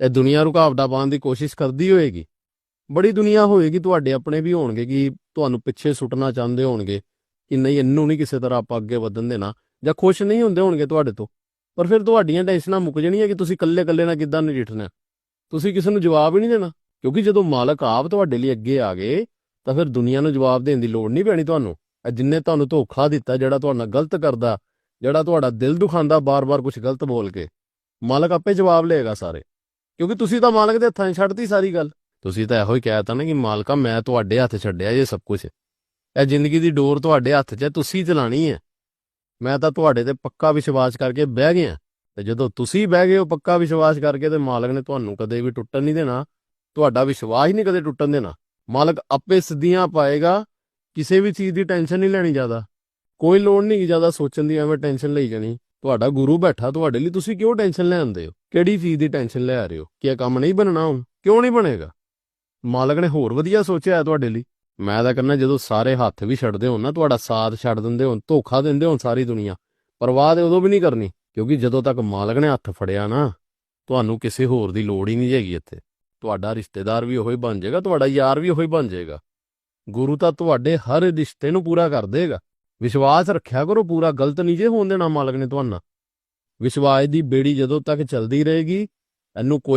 ਇਹ ਦੁਨੀਆ ਰੁਕਾਵਟਾਂ ਪਾਉਣ ਦੀ ਕੋਸ਼ਿਸ਼ ਕਰਦੀ ਹੋਏਗੀ। ਬੜੀ ਦੁਨੀਆ ਹੋਏਗੀ, ਤੁਹਾਡੇ ਆਪਣੇ ਵੀ ਹੋਣਗੇ ਕਿ ਤੁਹਾਨੂੰ ਪਿੱਛੇ ਸੁੱਟਣਾ ਚਾਹੁੰਦੇ ਹੋਣਗੇ ਕਿ ਨਹੀਂ, ਇਹਨੂੰ ਨਹੀਂ ਕਿਸੇ ਤਰ੍ਹਾਂ ਆਪਾਂ ਅੱਗੇ ਵਧਣ ਦੇਣਾ ਜਾਂ ਖੁਸ਼ ਨਹੀਂ ਹੁੰਦੇ ਹੋਣਗੇ ਤੁਹਾਡੇ ਤੋਂ। ਪਰ ਫਿਰ ਤੁਹਾਡੀਆਂ ਟੈਨਸ਼ਨਾਂ ਮੁੱਕ ਜਾਣੀਆਂ ਕਿ ਤੁਸੀਂ ਇਕੱਲੇ-ਇਕੱਲੇ ਨਾਲ ਕਿੱਦਾਂ ਨਜਿੱਠਣਾ ਤੁਸੀਂ ਕਿਸੇ ਨੂੰ ਜਵਾਬ ਹੀ ਨਹੀਂ ਦੇਣਾ, ਕਿਉਂਕਿ ਜਦੋਂ ਮਾਲਕ ਆਪ ਤੁਹਾਡੇ ਲਈ ਅੱਗੇ ਆ ਗਏ, ਤਾਂ ਫਿਰ ਦੁਨੀਆ ਨੂੰ ਜਵਾਬ ਦੇਣ ਦੀ ਲੋੜ ਨਹੀਂ ਪੈਣੀ ਤੁਹਾਨੂੰ। ਇਹ ਜਿੰਨੇ ਤੁਹਾਨੂੰ ਧੋਖਾ ਦਿੱਤਾ, ਜਿਹੜਾ ਤੁਹਾਡਾ ਗਲਤ ਕਰਦਾ, ਜਿਹੜਾ ਤੁਹਾਡਾ ਦਿਲ ਦੁਖਾਉਂਦਾ ਬਾਰ-ਬਾਰ ਕੁਝ ਗਲਤ ਬੋਲ ਕੇ, ਮਾਲਕ ਆਪੇ ਜਵਾਬ ਲਏਗਾ ਸਾਰੇ। ਕਿਉਂਕਿ ਤੁਸੀਂ ਤਾਂ ਮਾਲਕ ਦੇ ਹੱਥਾਂ 'ਚ ਛੱਡਤੀ ਸਾਰੀ ਗੱਲ। ਤੁਸੀਂ ਤਾਂ ਇਹੋ ਹੀ ਕਹਿਤਾ ਨਾ ਕਿ ਮਾਲਕਾ, ਮੈਂ ਤੁਹਾਡੇ ਹੱਥ ਛੱਡਿਆ ਇਹ ਸਭ ਕੁਝ ਇਹ ਜ਼ਿੰਦਗੀ ਦੀ ਡੋਰ ਤੁਹਾਡੇ ਹੱਥ 'ਚ ਹੈ, ਤੁਸੀਂ ਚਲਾਣੀ ਹੈ। ਮੈਂ ਤਾਂ ਤੁਹਾਡੇ ਤੇ ਪੱਕਾ ਵਿਸ਼ਵਾਸ ਕਰਕੇ ਬਹਿ ਗਿਆ। ਤੇ ਜਦੋਂ ਤੁਸੀਂ ਬਹਿ ਗਏ ਹੋ ਪੱਕਾ ਵਿਸ਼ਵਾਸ ਕਰਕੇ ਤੇ ਮਾਲਕ ਨੇ ਤੁਹਾਨੂੰ ਕਦੇ ਵੀ ਟੁੱਟਣ ਨਹੀਂ ਦੇਣਾ। ਤੁਹਾਡਾ ਵਿਸ਼ਵਾਸ ਹੀ ਨਹੀਂ ਕਦੇ ਟੁੱਟਣ ਦੇਣਾ। ਮਾਲਕ ਆਪੇ ਸਿੱਧੀਆਂ ਪਾਏਗਾ, ਕਿਸੇ ਵੀ ਚੀਜ਼ ਦੀ ਟੈਨਸ਼ਨ ਨਹੀਂ ਲੈਣੀ ਜ਼ਿਆਦਾ। ਕੋਈ ਲੋੜ ਨਹੀਂ ਜ਼ਿਆਦਾ ਸੋਚਣ ਦੀ, ਐਵੇਂ ਟੈਨਸ਼ਨ ਲਈ ਜਾਣੀ। ਤੁਹਾਡਾ ਗੁਰੂ ਬੈਠਾ, ਤੁਹਾਡੇ ਲਈ ਤੁਸੀਂ ਕਿਉਂ ਟੈਨਸ਼ਨ ਲੈਂਦੇ ਹੋ? ਕਿਹੜੀ ਚੀਜ਼ ਦੀ ਟੈਨਸ਼ਨ ਲੈ ਰਹੇ ਹੋ? ਕਿ ਇਹ ਕੰਮ ਨਹੀਂ ਬਣਨਾ ਹੁਣ? ਕਿਉਂ ਨਹੀਂ ਬਣੇਗਾ? ਮਾਲਕ ਨੇ ਹੋਰ ਵਧੀਆ ਸੋਚਿਆ ਤੁਹਾਡੇ ਲਈ। ਮੈਂ ਤਾਂ ਕਹਿੰਦਾ ਜਦੋਂ ਸਾਰੇ ਹੱਥ ਵੀ ਛੱਡਦੇ ਹੋਣ ਨਾ, ਤੁਹਾਡਾ ਸਾਥ ਛੱਡ ਦਿੰਦੇ ਹੋਣ, ਧੋਖਾ ਦਿੰਦੇ ਹੋਣ ਸਾਰੀ ਦੁਨੀਆ, ਪਰਵਾਹ ਤੇ ਉਦੋਂ ਵੀ ਨਹੀਂ ਕਰਨੀ, ਕਿਉਂਕਿ ਜਦੋਂ ਤੱਕ ਮਾਲਕ ਨੇ ਹੱਥ ਫੜਿਆ ਨਾ, ਤੁਹਾਨੂੰ ਕਿਸੇ ਹੋਰ ਦੀ ਲੋੜ ਹੀ ਨਹੀਂ ਹੈਗੀ ਇੱਥੇ। ਤੁਹਾਡਾ ਰਿਸ਼ਤੇਦਾਰ ਵੀ ਉਹੀ ਬਣ ਜਾਏਗਾ, ਤੁਹਾਡਾ ਯਾਰ ਵੀ ਉਹੀ ਬਣ ਜਾਏਗਾ। ਗੁਰੂ ਤਾਂ ਤੁਹਾਡੇ ਹਰ ਰਿਸ਼ਤੇ ਨੂੰ ਪੂਰਾ ਕਰ ਦੇਗਾ। ਵਿਸ਼ਵਾਸ ਰੱਖਿਆ ਕਰੋ, ਪੂਰਾ ਗਲਤ ਨਹੀਂ ਜੇ ਹੋਣ ਦੇਣਾ ਮਾਲਕ ਨੇ ਤੁਹਾਨੂੰ। ਵਿਸ਼ਵਾਸ ਦੀ ਬੇੜੀ ਜਦੋਂ ਤੱਕ ਚਲਦੀ ਰਹੇਗੀ ਇਹਨੂੰ ਕੋਈ